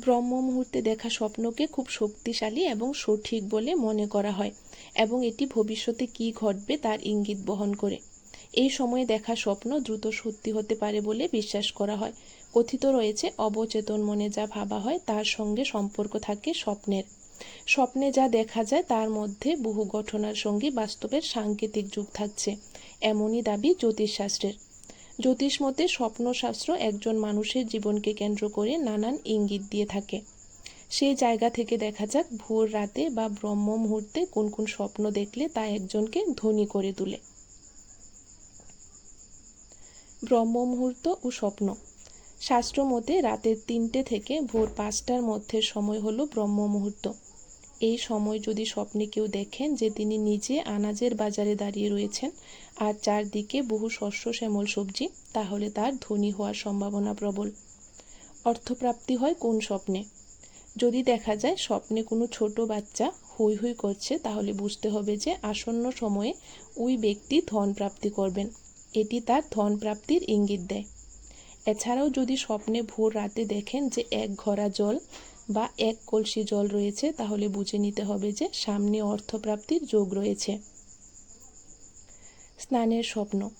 ব্রহ্ম মুহূর্তে দেখা স্বপ্নকে খুব শক্তিশালী এবং সঠিক বলে মনে করা হয় এবং এটি ভবিষ্যতে কী ঘটবে তার ইঙ্গিত বহন করে। এই সময়ে দেখা স্বপ্ন দ্রুত সত্যি হতে পারে বলে বিশ্বাস করা হয়। কথিত রয়েছে, অবচেতন মনে যা ভাবা হয় তার সঙ্গে সম্পর্ক থাকে স্বপ্নের। স্বপ্নে যা দেখা যায় তার মধ্যে বহু ঘটনার সঙ্গে বাস্তবের সাংকেতিক যুগ থাকছে। এমনই দাবি জ্যোতিষশাস্ত্রের। জ্যোতিষ মতে স্বপ্নশাস্ত্র একজন মানুষের জীবনকে কেন্দ্র করে নানান ইঙ্গিত দিয়ে থাকে। সেই জায়গা থেকে দেখা যাক ভোর রাতে বা ব্রহ্ম মুহূর্তে কোন কোন স্বপ্ন দেখলে তা একজনকে ধনী করে তোলে। ব্রহ্ম মুহূর্ত ও স্বপ্ন। শাস্ত্র মতে রাতের তিনটে থেকে ভোর পাঁচটার মধ্যে সময় হলো ব্রহ্ম মুহূর্ত। এই সময় যদি স্বপ্নে কেউ দেখেন যে তিনি নিজে আনাজের বাজারে দাঁড়িয়ে রয়েছেন আর চারদিকে বহু শস্য, শ্যামল সবজি, তাহলে তার ধনী হওয়ার সম্ভাবনা প্রবল। অর্থপ্রাপ্তি হয় কোন স্বপ্নে? যদি দেখা যায় স্বপ্নে কোনো ছোট বাচ্চা হুই হুই করছে, তাহলে বুঝতে হবে যে আসন্ন সময়ে ওই ব্যক্তি ধন প্রাপ্তি করবেন। এটি তার ধন প্রাপ্তির ইঙ্গিত দেয়। এছাড়াও যদি স্বপ্নে ভোর রাতে দেখেন যে এক ঘরা জল বা এক কলসি জল রয়েছে, তাহলে বুঝে নিতে হবে যে সামনে অর্থপ্রাপ্তির যোগ রয়েছে। স্নানের স্বপ্ন।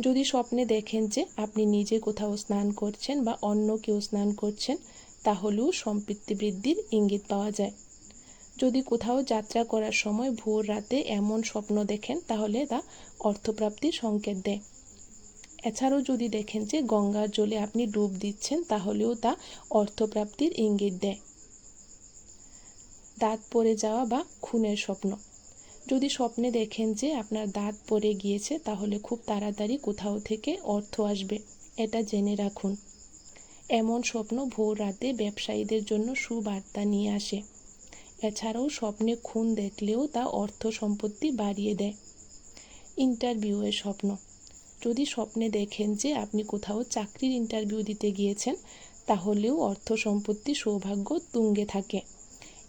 যদি স্বপ্নে দেখেন যে আপনি নিজে কোথাও স্নান করছেন বা অন্য কেউ স্নান করছেন, তাহলেও সম্পৃক্তি বৃদ্ধির ইঙ্গিত পাওয়া যায়। যদি কোথাও যাত্রা করার সময় ভোর রাতে এমন স্বপ্ন দেখেন, তাহলে তা অর্থপ্রাপ্তির সংকেত দেয়। এছাড়াও যদি দেখেন যে গঙ্গার জলে আপনি ডুব দিচ্ছেন, তাহলেও তা অর্থপ্রাপ্তির ইঙ্গিত দেয়। দাঁত পড়ে যাওয়া বা খুনের স্বপ্ন। যদি স্বপ্নে দেখেন যে আপনার দাঁত পড়ে গিয়েছে, তাহলে খুব তাড়াতাড়ি কোথাও থেকে অর্থ আসবে। এটা জেনে রাখুন। এমন স্বপ্ন ভোর রাতে ব্যবসায়ীদের জন্য সুবার্তা নিয়ে আসে। এছাড়াও স্বপ্নে খুন দেখলেও তা অর্থ সম্পত্তি বাড়িয়ে দেয়। ইন্টারভিউয়ের স্বপ্ন। যদি স্বপ্নে দেখেন যে আপনি কোথাও চাকরির ইন্টারভিউ দিতে গিয়েছেন, তাহলেও অর্থ সম্পত্তি সৌভাগ্য তুঙ্গে থাকে।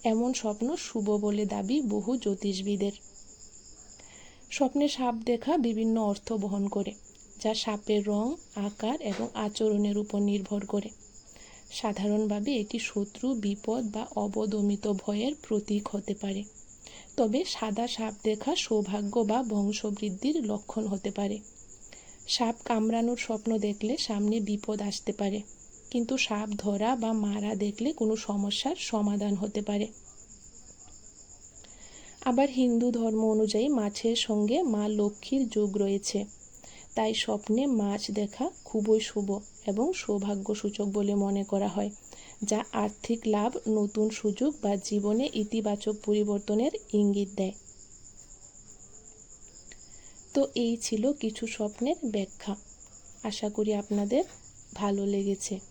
এমন স্বপ্ন শুভ বলে দাবি বহু জ্যোতিষবিদের। স্বপ্নে সাপ দেখা বিভিন্ন অর্থ বহন করে, যা সাপের রং, আকার এবং আচরণের উপর নির্ভর করে। সাধারণভাবে এটি শত্রু, বিপদ বা অবদমিত ভয়ের প্রতীক হতে পারে। তবে সাদা সাপ দেখা সৌভাগ্য বা বংশবৃদ্ধির লক্ষণ হতে পারে। সাপ কামড়ানোর স্বপ্ন দেখলে সামনে বিপদ আসতে পারে। কিন্তু সাপ ধরা বা মারা দেখলে কোনো সমস্যার সমাধান হতে পারে। আবার হিন্দু ধর্ম অনুযায়ী মাছের সঙ্গে মা লক্ষ্মীর যোগ রয়েছে। তাই স্বপ্নে মাছ দেখা খুবই শুভ এবং সৌভাগ্যসূচক বলে মনে করা হয়, যা আর্থিক লাভ, নতুন সুযোগ বা জীবনে ইতিবাচক পরিবর্তনের ইঙ্গিত দেয়। তো এই ছিল কিছু স্বপ্নের ব্যাখ্যা। আশা করি আপনাদের ভালো লেগেছে।